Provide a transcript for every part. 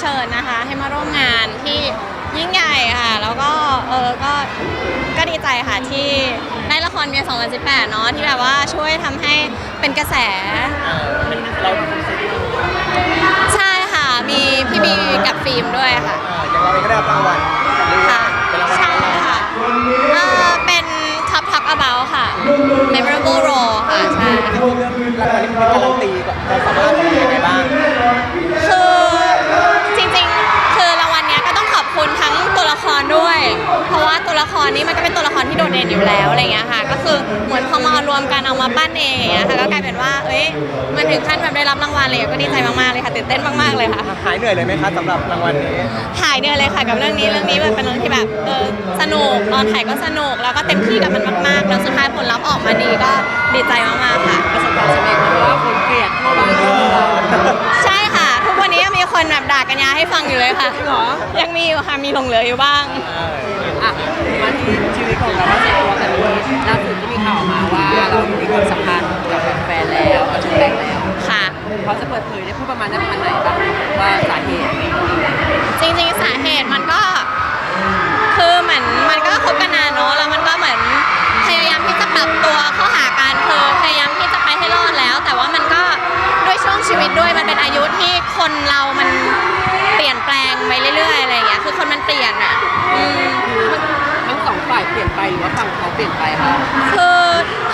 เชิญนะคะ ให้มาร่วมงานที่ยิ่งใหญ่ค่ะ แล้วก็เออก็ก็ดีใจค่ะที่ได้ละครเมีย2018 เนาะที่แบบว่าช่วยทำให้เป็นกระแสมันเราเป็นคนซื้อใช่ค่ะ มีพี่บีกับฟิล์มด้วยค่ะ อย่างเราเองก็ได้รับรางวัลค่ะเป็นรางวัลใช่ เด่นอยู่แล้วอะไรเงี้ยค่ะ ก็คือเหมือนพอมารวมกันเอามาปั้นเองอย่างเงี้ยค่ะก็กลายเป็นว่าเอ้ยมันถึงขั้นแบบได้รับรางวัลเลยก็ดีใจมากๆเลยค่ะตื่นเต้นมากๆเลยค่ะ หายเหนื่อยเลยไหมคะสำหรับรางวัลนี้ หายเหนื่อยเลยค่ะกับเรื่องนี้เรื่องนี้แบบเป็นเรื่องที่แบบเออสนุกตอนถ่ายก็สนุกแล้วก็เต็มที่กับมันมากๆ แล้วสุดท้ายผลลัพธ์ออกมาดีก็ดีใจมากๆค่ะ ประสบความสำเร็จเพราะว่าคนเกลียดทั่วบ้านทั่วเมืองใช่ค่ะ ทุกวันนี้ยังมีคนแบบด่ากันยาให้ฟังอยู่เลยค่ะ จริงเหรอ ยังมีอยู่ค่ะมีหลงเหลืออยู่บ้าง อะมาที่ชีวิต ของเราว่าส่วนตัวแต่ละทีล่าสุดที่มีข่าวออกมาว่าเรามีความสัมพันธ์กับแฟนแล้วกับชุดแรกแล้วค่ะ เขาจะเปิดเผยได้พูดประมาณนั้นประมาณไหนบ้างว่าสาเหตุจริงๆสาเหตุมันก็ คือเหมือนมันก็คบกันนานเนอะแล้วมันก็เหมือนพยายามที่จะปรับตัวเข้าหากันคือพยายามที่จะไปให้รอดแล้ว แต่ว่ามันก็ด้วยช่วงชีวิตด้วยมันเป็นอายุที่คนเรามันเปลี่ยนแปลงไปเรื่อยๆอะไรอย่างเงี้ยคือคนมันเปลี่ยนอะอืมทั้งสองฝ่ายเปลี่ยนไปหรือว่าฝั่งเขาเปลี่ยนไปคะคือ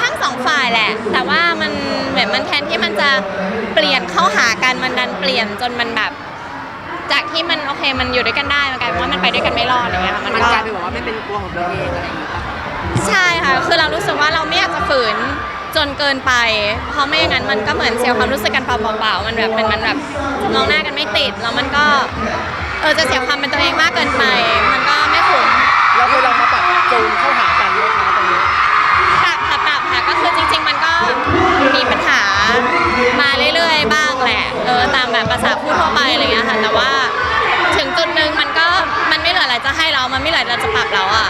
ทั้งสองฝ่ายแหละ แต่ว่ามันเหมือนมันแทนที่มันจะเปลี่ยนเข้าหากันมันดันเปลี่ยนจนมันแบบ จากที่มันโอเคมันอยู่ด้วยกันได้มันกลายเป็นว่ามันไปด้วยกันไม่รอดอะไรเงี้ยค่ะมัมันนก็กลายเป็นแบบว่าไม่เป็นตัวของตัวเองอะไรอย่างเงี้ยป่ะใช่ค่ะคือเรารู้สึกว่าเราไม่อยากจะฝืนจนเกินไป เพราะไม่อย่างนั้นมันก็เหมือนเสียความรู้สึกกันเปล่าๆมันแบบมันมันแบบมองหน้ากันไม่ติดแล้วมันก็เออจะเสียความเป็นตัวเองมากเกินไป จูนเข้าหากันไหมคะตรงนี้ ปรับค่ะปรับค่ะก็คือจริง ๆ มันก็มีปัญหามาเรื่อยๆ บ้างแหละเออตามแบบภาษาพูดทั่วไปอะไรเงี้ยค่ะแต่ว่าถึงจุดหนึ่งมันก็มันไม่เหลืออะไรจะให้เรามันไม่เหลืออะไรจะปรับเราอะ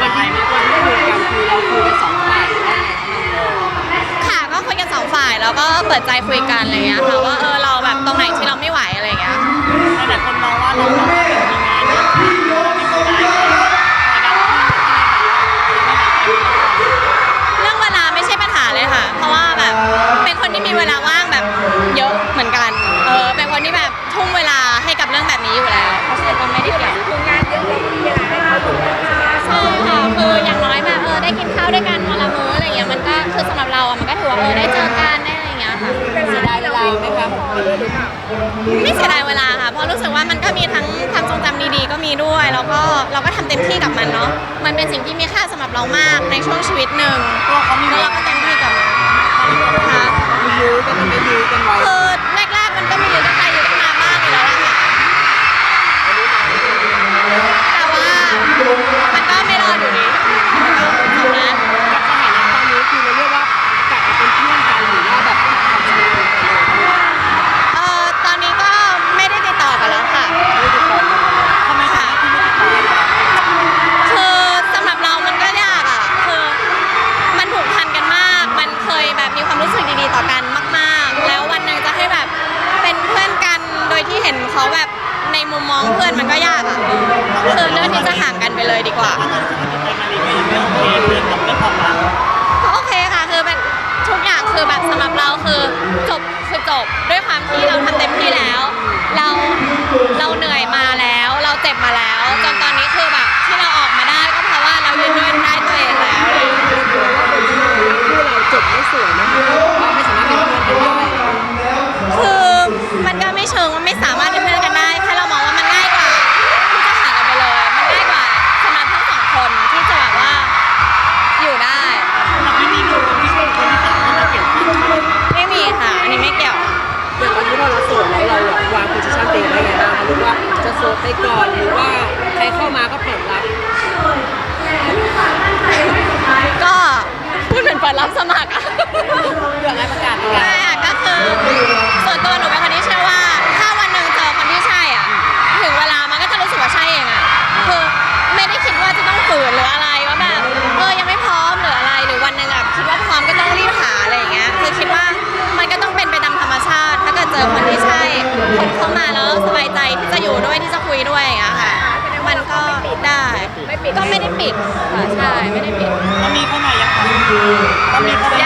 วันที่วันที่คุยกันคือเราคุยกันสองฝ่ายว่าไงคะค่ะก็คุยกันสองฝ่ายแล้วก็เปิดใจคุยกันอะไรเงี้ยค่ะว่าเออเรา รับเราอะมันก็ถือว่าเออได้เจอกันได้อะไรเงี้ยค่ะ เสียดายเวลาไหมคะไม่เสียดายเวลาค่ะ เพราะรู้สึกว่ามันก็มีทั้งความทรงจำดีๆ ก็มีด้วย แล้วก็เราก็ทำเต็มที่กับมันเนาะ มันเป็นสิ่งที่มีค่าสำหรับเรามากในช่วงชีวิตหนึ่งแล้วเราก็เต็มที่กับมันค่ะมียื้อกันไม่ยื้อกันไว้คือแรกๆมันก็มีอยู่กันไปอยู่กันมาบ้างอยู่แล้วล่ะค่ะ แต่ว่ามันก็ไม่รอดอยู่ดีมันก็จบแล้ว กับสถานะตอนนี้คือเราเรียกว่ากลับมาเป็นเพื่อนกันหรือว่าแบบตัดความสัมพันธ์กันเลย เอ่อตอนนี้ก็ไม่ได้ติดต่อกันแล้วค่ะ ไม่ติดต่อกันทำไมคะที่ไม่ติดต่อกัน คือสำหรับเรามันก็ยากอะ คือมันผูกพันกันมาก มันเคยแบบมีความรู้สึกดีๆต่อกันมาก ๆ แล้ววันหนึ่งจะให้แบบเป็นเพื่อนกันโดยที่เห็นเขาแบบในมุมมองเพื่อนมันก็ยากอะ คือเลือกที่จะ ห่างกันไปเลยดีกว่าก็โอเคค่ะ คือเป็นทุกอย่างคือแบบสำหรับเราคือจบคือจบด้วยความที่เราทำเต็ม โสดไปก่อนหรือว่าใครเข้ามาก็เปิดรับ ก็ไม่ได้ปิดค่ะใช่ไม่ได้ปิดต้องมีเข้ามายังคะต้องมีเข้ามา